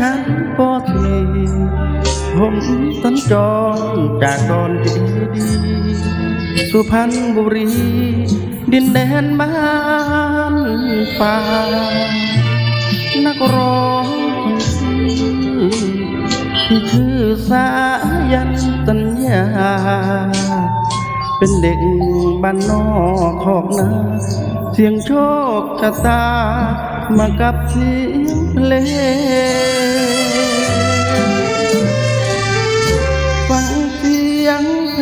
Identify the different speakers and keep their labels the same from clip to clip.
Speaker 1: ชั้นปอทีผมสัญจรจากดอนเจดี สุพรรณบุรี ดินแดนบ้านป่านักร้องที่ชื่อสายันสัญญา เป็นเด็กบ้านนอกขอกนาเสียงโชคชะตามากับเสียงเพลง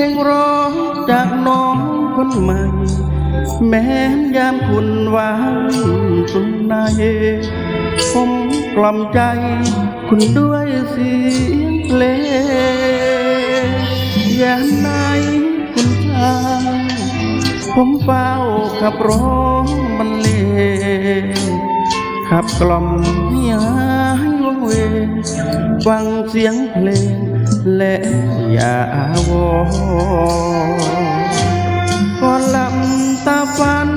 Speaker 1: งเพลงร้องจากน้องคนใหม่ แม้ยามคุณวางตรงในผมกล่อมใจ คุณด้วยเสียงเพลงยามไหนคุณทางผมเฝ้าขับร้องบรรเลงขับกล่อมให้หายวังเวฟังเสียงเพลง และอย่าวอก่อนหลับตาฝัน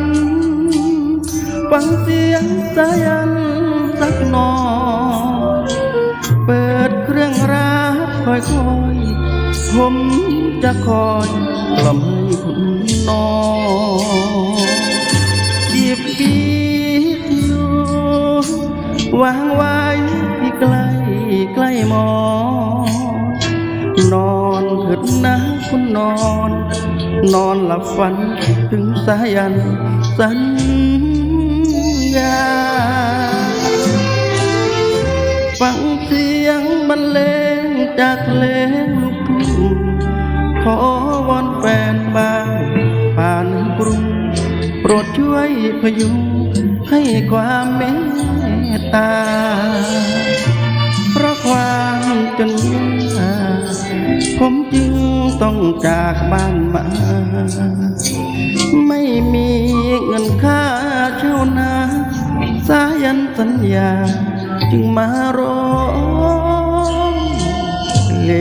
Speaker 1: ฟังเสียงสายันสักหนอยเปิดเครื่องรักคอยคอยๆผมจะคอยกล่อมให้คุณนอน คุณนอน นอนหลับฝันถึงสายันสัญญา ฟังเสียงบรรเลงจากเลงลูกทุ่งขอวอนแฟนบ้านป่านกรุงโปรดช่วยพยุงให้ความเมตตา เพราะความจนยากผมจึง ต้องจากบ้านมา ไม่มีเงินค่าเช่านาสายันสัญญา จึงมารอเล